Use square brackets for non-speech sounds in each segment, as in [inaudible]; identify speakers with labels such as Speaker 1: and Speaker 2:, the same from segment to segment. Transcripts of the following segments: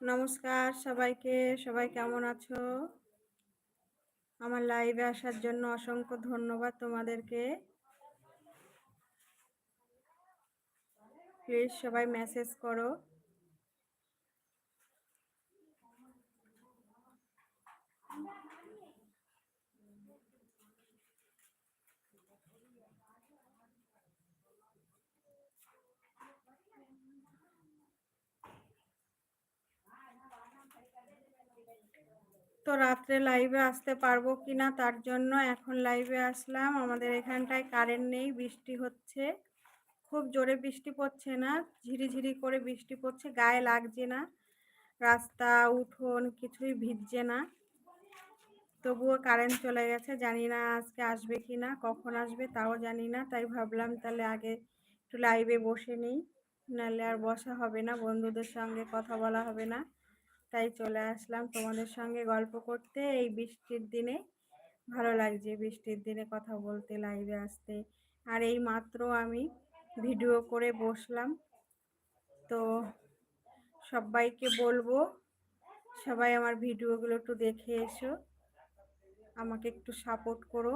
Speaker 1: নমস্কার সবাইকে। সবাই কেমন আছো? আমার লাইভে আসার জন্য অসংখ্য ধন্যবাদ তোমাদেরকে। প্লিজ সবাই মেসেজ করো। তো রাত্রে লাইভে আসতে পারব কি না তার জন্য এখন লাইভে আসলাম। আমাদের এখানটায় কারেন্ট নেই, বৃষ্টি হচ্ছে। খুব জোরে বৃষ্টি পড়ছে না, ঝিরিঝিরি করে বৃষ্টি পড়ছে, গায়ে লাগছে না। রাস্তা, উঠোন কিছুই ভিজছে না। তবুও কারেন্ট চলে গেছে, জানি না আজকে আসবে কি না কখন আসবে তাও জানি না। তাই ভাবলাম তাহলে আগে একটু লাইভে বসে নিই, নাহলে আর বসা হবে না, বন্ধুদের সঙ্গে কথা বলা হবে না। তাই চলে আসলাম তোমাদের সঙ্গে গল্প করতে। এই বৃষ্টির দিনে ভালো লাগছে, বৃষ্টির দিনে কথা বলতে লাইভে আসতে। আর এই মাত্র আমি ভিডিও করে বসলাম। তো সবাইকে বলব, সবাই আমার ভিডিওগুলো একটু দেখে এসো। আমাকে একটু সাপোর্ট করো।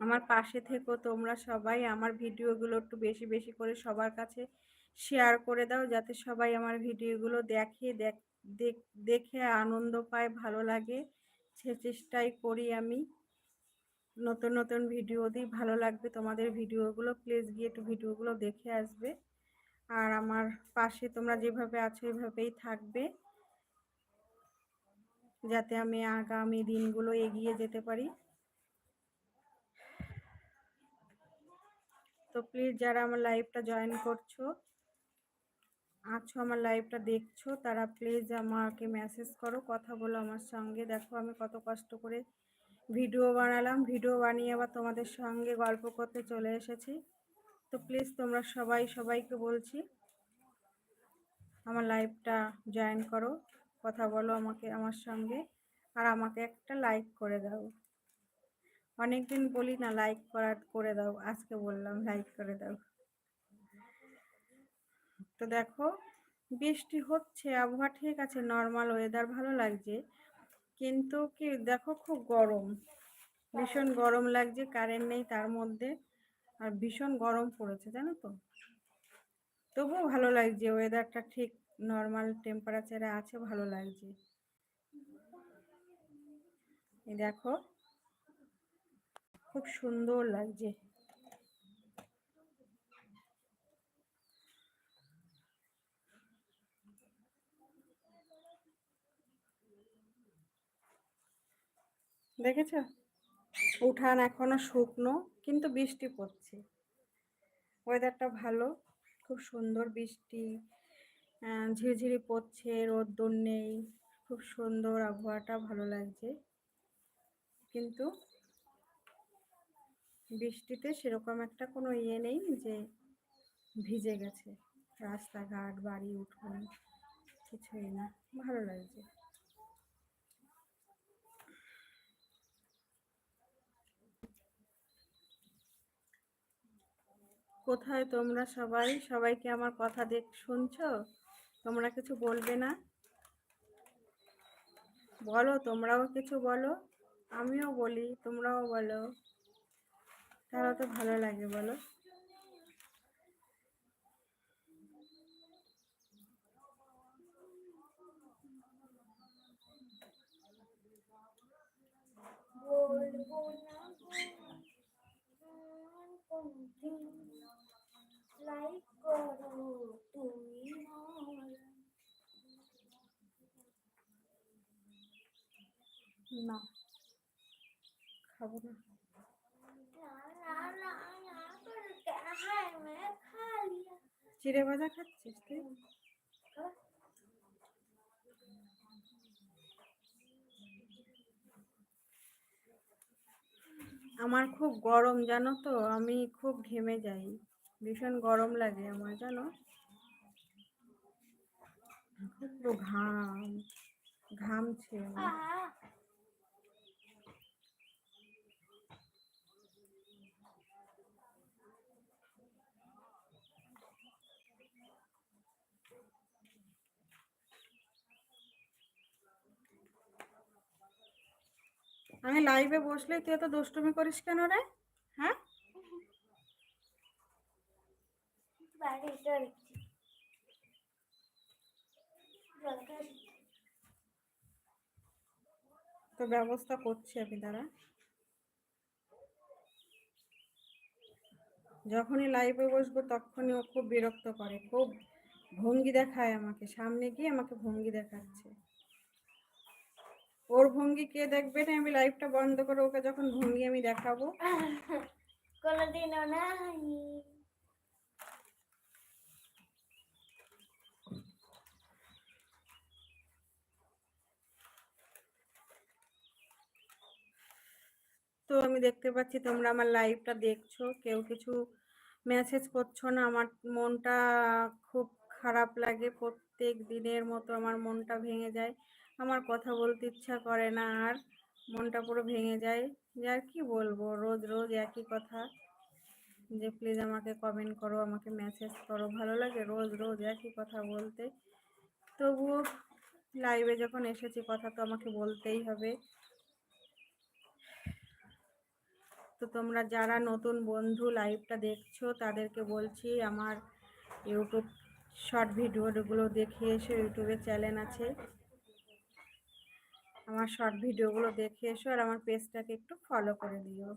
Speaker 1: আমার পাশে থেকো তোমরা সবাই। আমার ভিডিওগুলো একটু বেশি বেশি করে সবার কাছে শেয়ার করে দাও যাতে সবাই আমার ভিডিওগুলো দেখে দেখে আনন্দ পায়, ভালো লাগে। সে চেষ্টাই করি আমি। নতুন নতুন ভিডিও দিই, ভালো লাগবে তোমাদের ভিডিওগুলো প্লিজ গিয়ে একটু ভিডিওগুলো দেখে আসবে। আর আমার পাশে তোমরা যেভাবে আছো এভাবেই থাকবে। যাতে আমি আগামী দিনগুলো এগিয়ে যেতে পারি। তো প্লিজ যারা আমার লাইভটা জয়েন করছ আছো আমার লাইভটা দেখছ, তারা প্লিজ আমাকে মেসেজ করো, কথা বলো আমার সঙ্গে। দেখো আমি কত কষ্ট করে ভিডিও বানালাম। ভিডিও বানিয়ে আবার তোমাদের সঙ্গে গল্প করতে চলে এসেছি। তো প্লিজ তোমরা সবাই সবাইকে বলছি, আমার লাইভটা জয়েন করো, কথা বলো আমাকে, আমার সঙ্গে। আর আমাকে একটা লাইক করে দাও। অনেকদিন বলি না লাইক করা, করে দাও। আজকে বললাম লাইক করে দাও। তো দেখো, বৃষ্টি হচ্ছে, আবহাওয়া ঠিক আছে নর্মাল ওয়েদার ভালো লাগছে। কিন্তু কি, দেখো খুব গরম। ভীষণ গরম লাগছে কারেন্ট নেই তার মধ্যে। আর ভীষণ গরম পড়েছে, জানো তো? তবুও ভালো লাগছে ওয়েদারটা ঠিক নর্মাল টেম্পারেচারে আছে, ভালো লাগছে। দেখো, খুব সুন্দর লাগছে। দেখেছ? উঠান এখনও শুকনো, কিন্তু বৃষ্টি পড়ছে। ওয়েদারটা ভালো, খুব সুন্দর বৃষ্টি ঝিরিঝিরি পড়ছে, রোদ্দুর নেই, খুব সুন্দর আবহাওয়াটা, ভালো লাগছে। কিন্তু বৃষ্টিতে সেরকম একটা কোনো ইয়ে নেই যে ভিজে গেছে। রাস্তাঘাট, বাড়ি, উঠোন, কিছুই না, ভালো লাগছে। কোথায় তোমরা সবাই? সবাইকে আমার কথা দেখ শুনছো? তোমরা কিছু বলবে না? বলো, তোমরাও কিছু বলো? আমিও বলি, তোমরাও বলো। তাহলে তো ভালো লাগে, বলো। বলব না লাইক করো তুমি না, খাব না। চিড়ে ভাজা খাচ্ছিস তুই? আমার খুব গরম, জানো তো? আমি খুব ঘেমে যাই। ভীষণ গরম লাগে আমার, জানো? পুরো ঘাম, ঘামছে আমি লাইভে বসলে তুই এত দুষ্টুমি করিস কেন রে? হ্যাঁ?
Speaker 2: বাইরে জলটা
Speaker 1: তো ব্যবস্থা করছি আমি দাঁড়া। যখনই লাইভে বসবো তখনই ও খুব বিরক্ত করে খুব ভঙ্গি দেখায় আমাকে। সামনে গিয়ে আমাকে ভঙ্গি দেখাচ্ছে। ওর ভঙ্গি কে দেখবে না আমি লাইভটা বন্ধ করে ওকে যখন ভঙ্গি আমি দেখাবো? [laughs]
Speaker 2: কোনোদিনও নাই।
Speaker 1: তো আমি দেখতে পাচ্ছি তোমরা আমার লাইভটা দেখছ। কেউ কিছু মেসেজ করছ না। আমার মনটা খুব খারাপ লাগে। প্রত্যেক দিনের মতো আমার মনটা ভেঙে যায়। আমার কথা বলতে ইচ্ছা করে না আর মনটা পুরো ভেঙে যায়। যে আর কি বলব? রোজ রোজ একই কথা। যে প্লিজ আমাকে কমেন্ট করো, আমাকে মেসেজ করো। ভালো লাগে রোজ রোজ একই কথা বলতে। তবুও লাইভে যখন এসেছি, কথা তো আমাকে বলতেই হবে। তো তোমরা যারা নতুন বন্ধু লাইভটা দেখছ, তাদেরকে বলছি আমার ইউটিউব শর্ট ভিডিওগুলো দেখে এসো ইউটিউবে চ্যানেল আছে। আমার শর্ট ভিডিওগুলো দেখে এসো আর আমার পেজটাকে একটু ফলো করে দিও।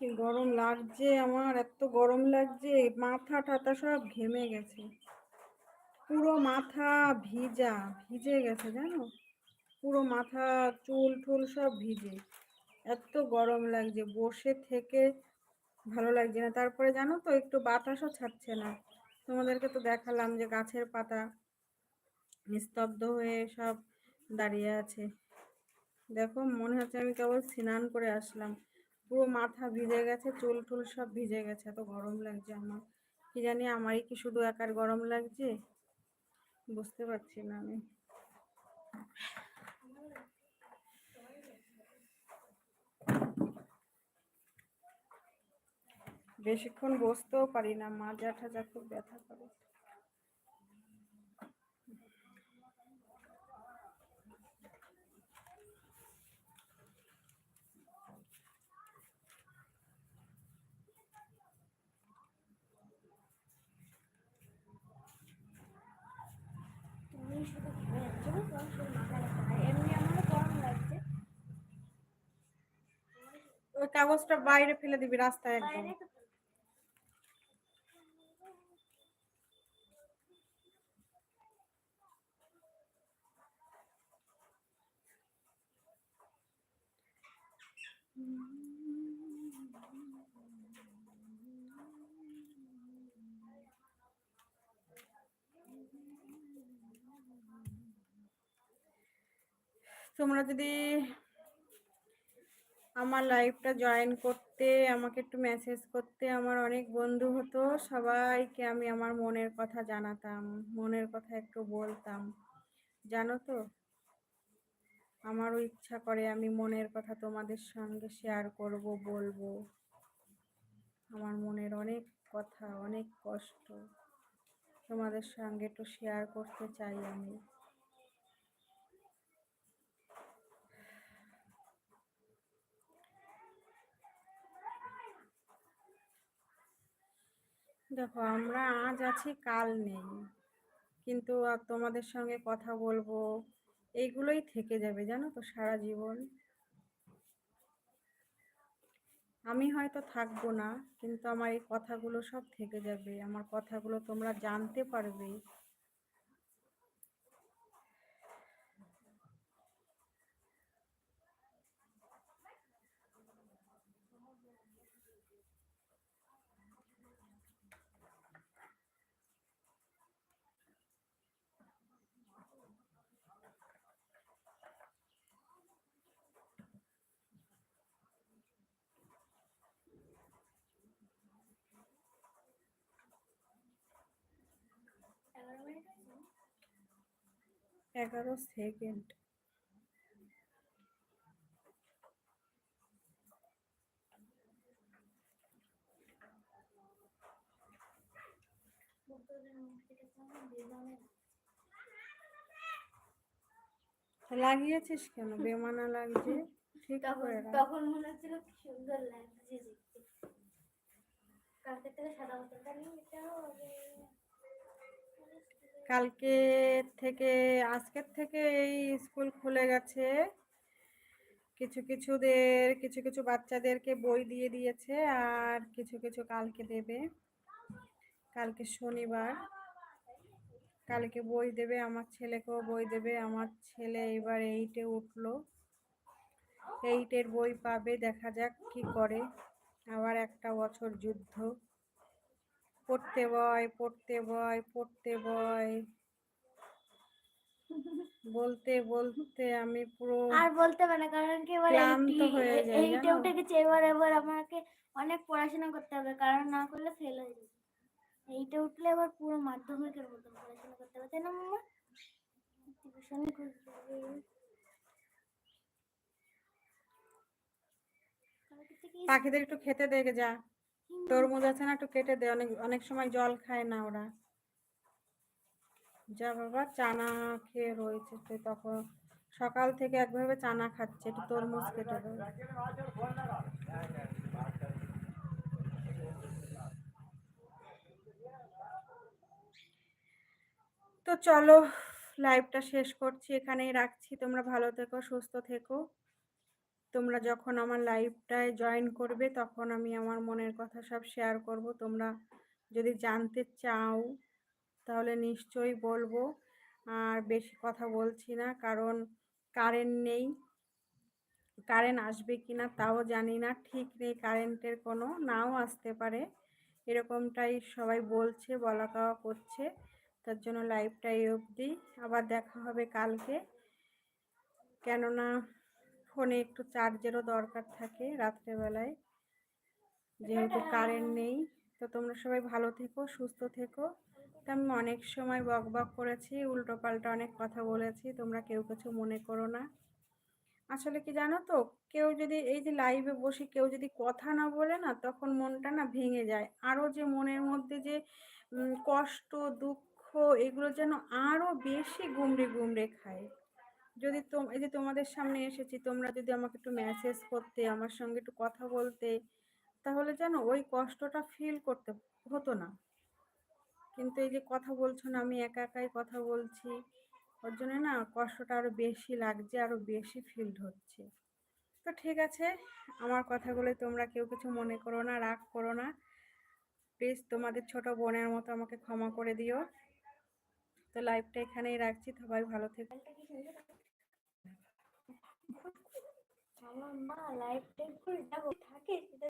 Speaker 1: কি গরম লাগছে আমার, এত গরম লাগছে মাথা টাথা সব ঘেমে গেছে। পুরো মাথা ভিজা, ভিজে গেছে জানো? পুরো মাথা, চুল টুল সব ভিজে। এত গরম লাগছে, বসে থেকে ভালো লাগছে না। তারপরে জানো তো, একটু বাতাসও ছাড়ছে না। তোমাদেরকে তো দেখালাম যে গাছের পাতা নিস্তব্ধ হয়ে সব দাঁড়িয়ে আছে। দেখো, মনে হচ্ছে আমি কেবল স্নান করে আসলাম। পুরো মাথা ভিজে গেছে, চুল টুল সব ভিজে গেছে, এত গরম লাগছে আমার। কি জানি আমারই কি শুধু একার গরম লাগছে? বুঝতে পারছি না আমি। বেশিক্ষণ বসতেও পারি না মাজা ঠাজা খুব ব্যথা করে
Speaker 2: তুমি শুধু ঘুরে যাচ্ছ না তোমার শুধু মাথা ব্যথা আর এমনি আমারও গরম লাগছে
Speaker 1: ওই কাগজটা বাইরে ফেলে দিবি রাস্তায় একদম। তোমরা যদি আমার লাইভটা জয়েন করতে, আমাকে একটু মেসেজ করতে, আমার অনেক বন্ধু হতো, সবাইকে আমি আমার মনের কথা জানাতাম, মনের কথা একটু বলতাম। জানো তো? আমারও ইচ্ছা করে আমি মনের কথা তোমাদের সঙ্গে শেয়ার করব, বলব। আমার মনের অনেক কথা, অনেক কষ্ট তোমাদের সঙ্গে একটু শেয়ার করতে চাই আমি। দেখো, আমরা আজ আছি, কাল নেই। কিন্তু আর তোমাদের সঙ্গে কথা বলব, এইগুলোই থেকে যাবে, জানো তো, সারা জীবন। আমি হয়তো থাকব না, কিন্তু আমার এই কথাগুলো সব থেকে যাবে। আমার কথাগুলো তোমরা জানতে পারবে। এগারো সেকেন্ড। লাগিয়েছিস কেন? বেমানা লাগছে। ঠিক
Speaker 2: তখন তখন মনে হচ্ছিল সুন্দর লাগছে কালকে থেকে সাদা নিয়ে হবে।
Speaker 1: কালকে থেকে, আজকের থেকে এই স্কুল খুলে গেছে। কিছু কিছুদের, কিছু কিছু বাচ্চাদেরকে বই দিয়ে দিয়েছে আর কিছু কিছু কালকে দেবে। কালকে শনিবার। কালকে বই দেবে, আমার ছেলেকেও বই দেবে। আমার ছেলে এবার এইটে উঠল। এইটের বই পাবে, দেখা যাক কি করে। আবার একটা বছর যুদ্ধ। পড়তে বয় পড়তে বয় পড়তে বয়। বলতে বলতে আমি পুরো
Speaker 2: আর বলতে পারে কারণ কি এবার
Speaker 1: ক্লান্ত হয়ে যায়,
Speaker 2: এইটে? উঠে গেছে এবার এবার আমাকে অনেক পড়াশোনা করতে হবে কারণ না করলে ফেল হয়ে যাবে। এইটে উঠলে এবার পুরো মাধ্যমিকের মতন পড়াশোনা করতে হবে তাই না মামা? টিউশনই খুঁজতে হবে।
Speaker 1: পাখিদের একটু খেতে দেখে যা। তরমুজ আছে না, একটু কেটে দে, অনেক অনেক সময় জল খায় না ওরা। যা বাবা, চানা খেয়ে রয়েছে তুই তখন সকাল থেকে একভাবে চানা খাচ্ছে, একটু তরমুজ কেটে দেবে তো চলো লাইভটা শেষ করছি, এখানেই রাখছি, তোমরা ভালো থেকো, সুস্থ থেকো। তোমরা যখন আমার লাইভটায় জয়েন করবে, তখন আমি আমার মনের কথা সব শেয়ার করব। তোমরা যদি জানতে চাও, তাহলে নিশ্চয়ই বলব। আর বেশি কথা বলছি না, কারণ কারেন্ট নেই। কারেন্ট আসবে কি না তাও জানি না, ঠিক নেই কারেন্টের কোনো, নাও আসতে পারে। এরকমটাই সবাই বলছে, বলা কওয়া করছে। তার জন্য লাইভটা এই অবধি। আবার দেখা হবে কালকে। কেননা ফোনে একটু চার্জেরও দরকার থাকে রাত্রেবেলায়। যেহেতু কারেন্ট নেই, তো তোমরা সবাই ভালো থেকো, সুস্থ থেকো। তো আমি অনেক সময় বক বক করেছি উল্টো পাল্টা অনেক কথা বলেছি, তোমরা কেউ কিছু মনে করো না। আসলে কি জানো তো, কেউ যদি এই যে লাইভে বসে কেউ যদি কথা না বলে না, তখন মনটা না ভেঙে যায়। আরও যে মনের মধ্যে যে কষ্ট, দুঃখ, এগুলো যেন আরও বেশি গুমড়ে গুমড়ে খায়। যদি এই যে তোমাদের সামনে এসেছি, তোমরা যদি আমাকে একটু মেসেজ করতে, আমার সঙ্গে একটু কথা বলতে, তাহলে যেন ওই কষ্টটা ফিল করতে হতো না। কিন্তু এই যে কথা বলছো না, আমি একা একাই কথা বলছি, ওর জন্য না কষ্টটা আরও বেশি লাগছে আরও বেশি ফিল হচ্ছে। তো ঠিক আছে, আমার কথাগুলো তোমরা কেউ কিছু মনে করো না, রাগ করো না। প্লিজ তোমাদের ছোট বোনের মতো আমাকে ক্ষমা করে দিও। তো লাইভটা এখানেই রাখছি, সবাই ভালো থেকো।
Speaker 2: আমার মা লাইফ টাইম করে থাকে সেটা